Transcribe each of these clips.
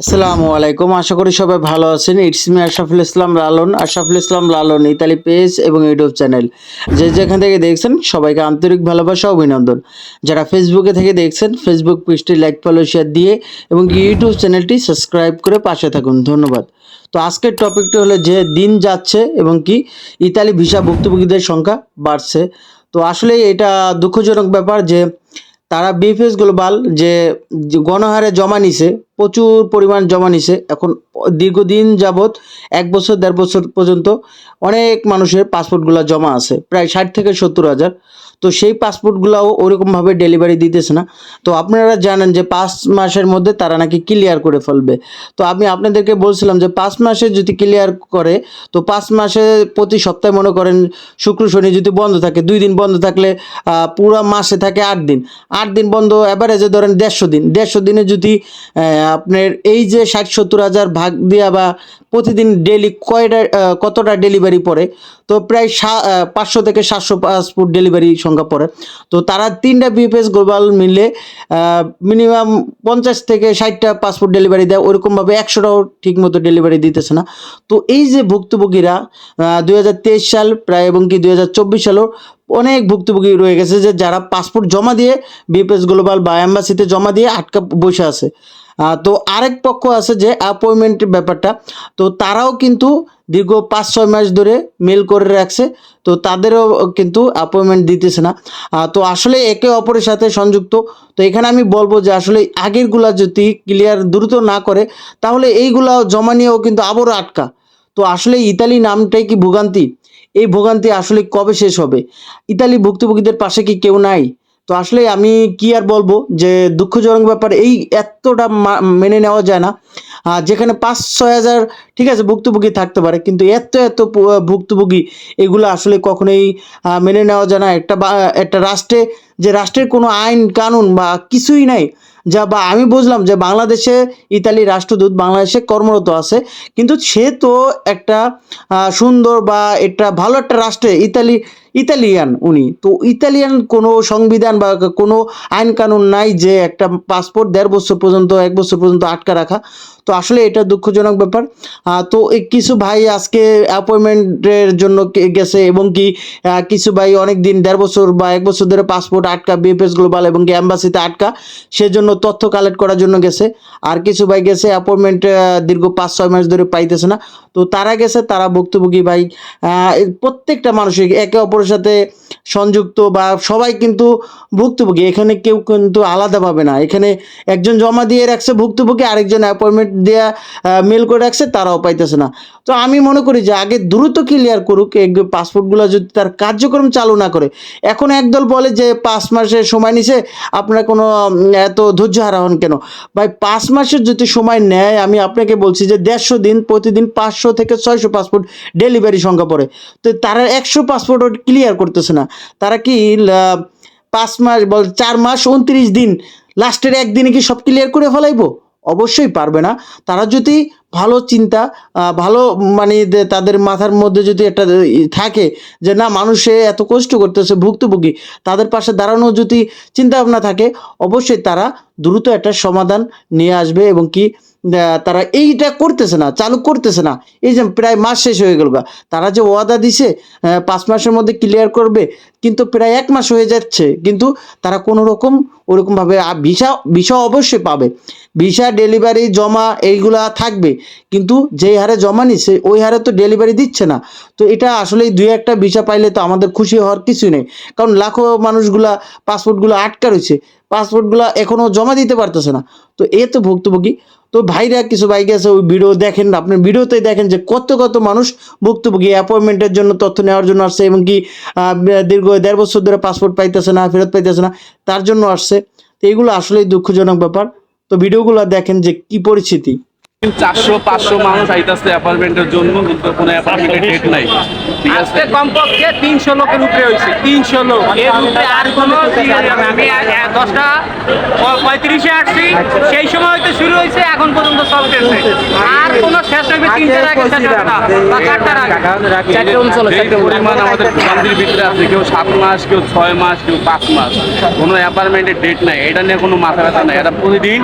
আসসালামু আলাইকুম। আশা করি সবাই ভালো আছেন। It's me Ashraful Islam Lalon, Ashraful Islam Lalon Italy page এবং ইউটিউব চ্যানেল যে যেখান থেকে দেখছেন, সবাইকে আন্তরিক ভালোবাসা অভিনন্দন। যারা ফেসবুকে থেকে দেখছেন ফেসবুক পেজটি লাইক ফলো শেয়ার দিয়ে এবং ইউটিউব চ্যানেলটি সাবস্ক্রাইব করে পাশে থাকুন। ধন্যবাদ। তো আজকের টপিকটি হলো যে দিন যাচ্ছে এবং কি ইতালি ভিসা ভুক্তভোগীদের সংখ্যা বাড়ছে। তো আসলে এটা দুঃখজনক ব্যাপার যে তারা বিএফএস গ্লোবাল যে গণহারে জমা নিছে, প্রচুর পরিমাণ জমা নিছে। এখন দীর্ঘদিন যাবৎ এক বছর, দেড় বছর পর্যন্ত অনেক মানুষের পাসপোর্টগুলো জমা আছে, প্রায় ষাট থেকে সত্তর হাজার। তো সেই পাসপোর্টগুলোও ওরকমভাবে ডেলিভারি দিতেছে না। তো আপনারা জানেন যে পাঁচ মাসের মধ্যে তারা নাকি ক্লিয়ার করে ফেলবে। তো আমি আপনাদেরকে বলছিলাম যে পাঁচ মাসে যদি ক্লিয়ার করে, তো পাঁচ মাসে প্রতি সপ্তাহে মনে করেন শুক্র, শনি যদি বন্ধ থাকে, দুই দিন বন্ধ থাকলে পুরো মাসে থাকে আট দিন। আট দিন বন্ধ অ্যাভারেজে ধরেন দেড়শো দিন। দেড়শো দিনে যদি আপনার এই যে ষাট, সত্তর হাজার ভাগ দেওয়া বা প্রতিদিন ডেলি কয়টা কতটা ডেলিভারি পড়ে, তো প্রায় সা- পাঁচশো থেকে সাতশো পাসপোর্ট ডেলিভারি সংখ্যা পড়ে। তো তারা তিনটা বিএফএস গ্লোবাল মিলে মিনিমাম পঞ্চাশ থেকে ষাটটা পাসপোর্ট ডেলিভারি দেয়। ওরকমভাবে একশোটাও ঠিক মতো ডেলিভারি দিতেছে না। তো এই যে ভুক্তভোগীরা দুই হাজার তেইশ সাল প্রায় এবং কি দুই হাজার চব্বিশ সালেও অনেক ভুক্তভোগী রয়ে গেছে যে যারা পাসপোর্ট জমা দিয়ে বিএফএস গ্লোবাল বা অ্যাম্বাসিতে জমা দিয়ে আটকা বসে আছে। তো আরেক পক্ষ আছে যে অ্যাপয়েন্টমেন্টের ব্যাপারটা। তো তারাও কিন্তু দীর্ঘ পাঁচ, ছয় মাস ধরে মেল করে রাখছে। তো তাদেরও কিন্তু অ্যাপয়েন্টমেন্ট দিতেছে না। তো আসলে একে অপরের সাথে সংযুক্ত। তো এখানে আমি বলব যে আসলে আগেরগুলা যদি ক্লিয়ার দ্রুত না করে, তাহলে এইগুলা জমা নিয়েও কিন্তু আবারও আটকা। তো আসলে ইতালি নামটাই কি ভোগান্তি? এই ভোগান্তি আসলে কবে শেষ হবে? ইতালি ভুক্তভোগীদের পাশে কি কেউ নাই? তো আসলে আমি কি আর বলব যে দুঃখজনক ব্যাপার, এই এতটা মেনে নেওয়া যায় না। যেখানে পাঁচ, ছয় হাজার, ঠিক আছে, ভুক্তভোগী থাকতে পারে, কিন্তু এত এত ভুক্তভোগী এগুলো আসলে কখনোই মেনে নেওয়া যায় না। একটা একটা রাষ্ট্রে, যে রাষ্ট্রের কোনো আইন, কানুন বা কিছুই নাই, যা বা, আমি বুঝলাম যে বাংলাদেশে ইতালি রাষ্ট্রদূত, বাংলাদেশে কর্মরত আছে, কিন্তু সে তো একটা সুন্দর বা একটা ভালো একটা রাষ্ট্রে, ইতালি ইতালিয়ান উনি। তো ইতালিয়ান কোনো সংবিধান বা কোনো আইন কানুন নাই যে একটা পাসপোর্ট দেড় বছর পর্যন্ত, এক বছর পর্যন্ত আটকা রাখা। তো আসলে এটা দুঃখজনক ব্যাপার। তো কিছু ভাই আজকে অ্যাপয়েন্টমেন্টের জন্য গেছে এবং কি কিছু ভাই অনেক দিন, দেড় বছর বা এক বছর ধরে পাসপোর্ট আটকা বিএফএস গ্লোবাল এবং কি অ্যাম্বাসিতে আটকা, সেজন্য তথ্য কালেক্ট করার জন্য গেছে। আর কিছু ভাই গেছে অ্যাপয়েন্টমেন্ট দীর্ঘ পাঁচ, ছয় মাস ধরে পাইতেছে না। তো তারা গেছে, তারা ভুক্তভোগী ভাই প্রত্যেকটা মানুষই একে অপরের সাথে সংযুক্ত বা সবাই কিন্তু ভুক্তভোগী। এখানে কেউ কিন্তু আলাদা পাবে না। এখানে একজন জমা দিয়ে রাখছে, ভুক্তভোগী, আরেকজন অ্যাপয়েন্টমেন্ট দেওয়া মেল করে রাখছে, তারাও পাইতেছে না। তো আমি মনে করি যে আগে দ্রুত ক্লিয়ার করুক, এই পাসপোর্টগুলো যদি তার কার্যক্রম চালু না করে। এখন একদল বলে যে পাঁচ মাসের সময় নিছে, আপনার কোনো এত ধৈর্য হারা হন কেন? ভাই, পাঁচ মাসের যদি সময় নেয়, আমি আপনাকে বলছি যে দেড়শো দিন, প্রতিদিন পাঁচশো থেকে ছয়শো পাসপোর্ট ডেলিভারি সংখ্যা পড়ে। তো তারা একশো পাসপোর্ট ক্লিয়ার করতেছে না। তারা কি পাঁচ মাস বল, চার মাস, উনত্রিশ দিন লাস্টের একদিনে কি সব ক্লিয়ার করে ফেলাইবো? অবশ্যই পারবে না তারা যদি ভালো চিন্তা ভালো মানে তাদের মাথার মধ্যে যদি একটা থাকে যে না, মানুষে এত কষ্ট করতেছে, ভুক্তভোগী, তাদের পাশে দাঁড়ানো যদি চিন্তা ভাবনা থাকে, অবশ্যই তারা দ্রুত একটা সমাধান নিয়ে আসবে এবং কি তারা এইটা করতেছে না, চালু করতেছে না এই যে প্রায় মাস শেষ হয়ে গেল। তারা যে ওয়াদা দিছে পাঁচ মাসের মধ্যে ক্লিয়ার করবে কিন্তু প্রায় এক মাস হয়ে যাচ্ছে, কিন্তু তারা কোনো রকম ওরকমভাবে ভিসা ভিসা অবশ্যই পাবে। ভিসা, ডেলিভারি, জমা এইগুলা থাকবে, কিন্তু যেই হারে জমা নিচ্ছে ওই হারে তো ডেলিভারি দিচ্ছে না। তো এটা আসলে দুই একটা ভিসা পাইলে তো আমাদের খুশি হওয়ার কিছুই নেই। কারণ লাখো মানুষগুলা পাসপোর্টগুলো আটকা রয়েছে, পাসপোর্টগুলো এখনও জমা দিতে পারতেছে না। তো এ তো ভুক্তভোগী। তো ভাইরা, কিছু ভাই গেছে, ওই ভিডিও দেখেন, আপনার ভিডিওতে দেখেন যে কত কত মানুষ ভুক্তভোগী, অ্যাপয়েন্টমেন্টের জন্য তথ্য নেওয়ার জন্য আসছে, এবং কি দীর্ঘ দেড় বছর ধরে পাসপোর্ট পাইতেছে না, ফেরত পাইতেছে না, তার জন্য আসছে। তো এগুলো আসলেই দুঃখজনক ব্যাপার। তো ভিডিওগুলো দেখেন যে কি পরিস্থিতি। চারশো পাঁচশো মানুষ আইতাছে অ্যাপার্টমেন্টের জন্য কিন্তু কোনো অ্যাপার্টমেন্টের ডেট নাই। ঠিক আছে? কমপক্ষে তিনশো লোকের উপরে হয়েছে তিনশো লোক। এর উপরে আর কোনো না। আমি দশটা পঁয়ত্রিশে আসছি। সেই সময় হয়তো শুরু হয়েছে এখন পর্যন্ত চলতেছে। আর কোন শেষ হবে তিনটার আগে শেষ হবে না বা চারটার আগে। পরিমাণ আমাদের ভিতরে আছে কেউ সাত মাস কেউ ছয় মাস কেউ পাঁচ মাস কোনো অ্যাপার্টমেন্টের ডেট নাই। এটা নিয়ে কোনো মাথা ব্যথা নাই। এটা প্রতিদিন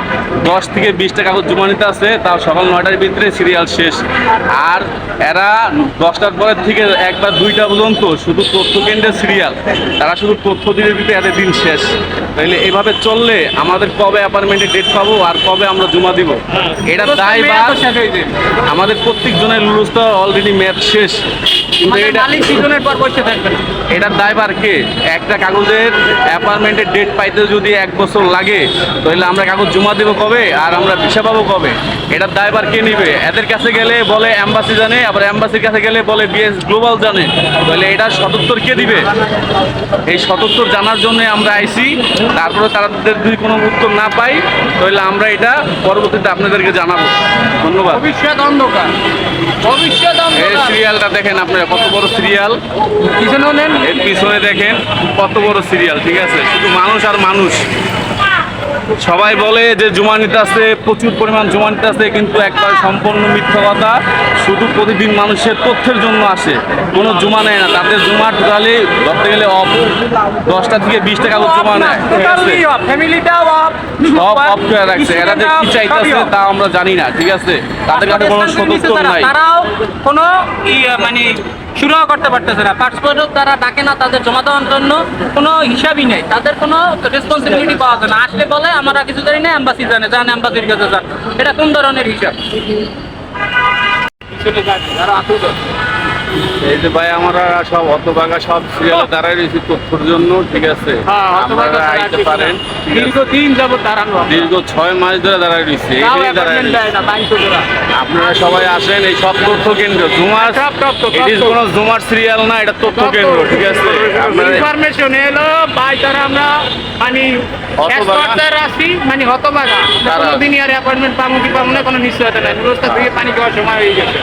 দশ থেকে বিশটা কাগজ জমা নিতে আছে তাও সকাল নয়টার ভিতরে সিরিয়াল শেষ। আর এরা দশটার পরের থেকে একবার দুইটা পর্যন্ত শুধু তথ্য কেন্দ্রের সিরিয়াল তারা শুধু তথ্য দিতে দিতে এদের দিন শেষ। তাইলে এভাবে চললে আমাদের কবে অ্যাপার্টমেন্টের ডেট পাবো আর কবে আমরা জমা দিব? এটা দায় বা আমাদের প্রত্যেক জনের লুলুস তো অলরেডি ম্যাচ শেষ। কিন্তু এটা সিজনের পর বসে থাকবে না এটার দায়ভার কে? একটা কাগজের অ্যাপার্টমেন্টের ডেট পাইতে যদি এক বছর লাগে তাহলে আমরা কাগজ জমা দেবো কবে? আর আমরা ভিসা পাবো কবে? এটার দায়ভার কে নিবে? এদের কাছে গেলে বলে অ্যাম্বাসি জানে আবার অ্যাম্বাসির কাছে গেলে বলে বিএস গ্লোবাল জানে। তাহলে এটা সদুত্তর কে দিবে? এই সদুত্তর জানার জন্য আমরা আইসি তারপরে তাদের যদি কোনো উত্তর না পাই তাহলে আমরা এটা পরবর্তীতে আপনাদেরকে জানাব। ধন্যবাদ। ভবিষ্যৎ অন্ধকার। ভবিষ্যৎ এই সিরিয়ালটা দেখেন আপনারা কত বড় সিরিয়াল। পিছনেও নেন। এর পিছনে দেখেন কত বড় সিরিয়াল ঠিক আছে? শুধু মানুষ আর মানুষ। সবাই বলে যে জমা নিতে আছে প্রচুর পরিমাণ জমা নিতে আছে কিন্তু একবার সম্পূর্ণ মিথ্যা কথা শুধু প্রতিদিন মানুষের তথ্যের জন্য আসে। কোনো জমা নেয় না। তাদের জমা টোটালি ধরতে গেলে অফ। দশটা থেকে বিশটা কাগজ জমা নেয়। সব অফ করে রাখছে। এরা যে কি চাইতেছে তা আমরা জানি না ঠিক আছে? তাদের কাছে কোনো সদুত্তর নাই। তারাও কোনো মানে শুরুও করতে পারতেছে না। পাসপোর্টও তারা ডাকে না তাদের জমা দেওয়ার জন্য কোনো হিসাবই নেই। তাদের কোনো রেসপন্সিবিলিটি পাওয়া যায় না। আসলে বলে আমরা কিছু জানি না অ্যাম্বাসি জানে জানে অ্যাম্বাসির কাছে যান। এটা কোন ধরনের হিসাব? পিছনে যারা আতুর। এই যে ভাই আমরা সব হতভাগা সব সিরিয়ালে দাঁড়াই রয়েছি তথ্যের জন্য ঠিক আছে? হ্যাঁ, আপনারা আইতে পারেন না। ঠিক আছে? দীর্ঘদিন যাবত দাঁড়ানো দীর্ঘ ছয় মাস ধরে দাঁড়াই রয়েছে। আপনারা সবাই আসেন এই সব তথ্য কেন্দ্র জুমার তথ্য। কোনো জুমার সিরিয়াল না এটা তথ্য কেন্দ্র ঠিক আছে? ইনফরমেশন এলো বাই তারা আমরা মানে আসি মানে আমরা তারা- আর অ্যাপয়েন্টমেন্ট পাবো কি পাবো না কোনো নিশ্চয়তা নাই। ব্যবস্থা ধুয়ে পানি খাওয়ার সময় হয়ে গেছে।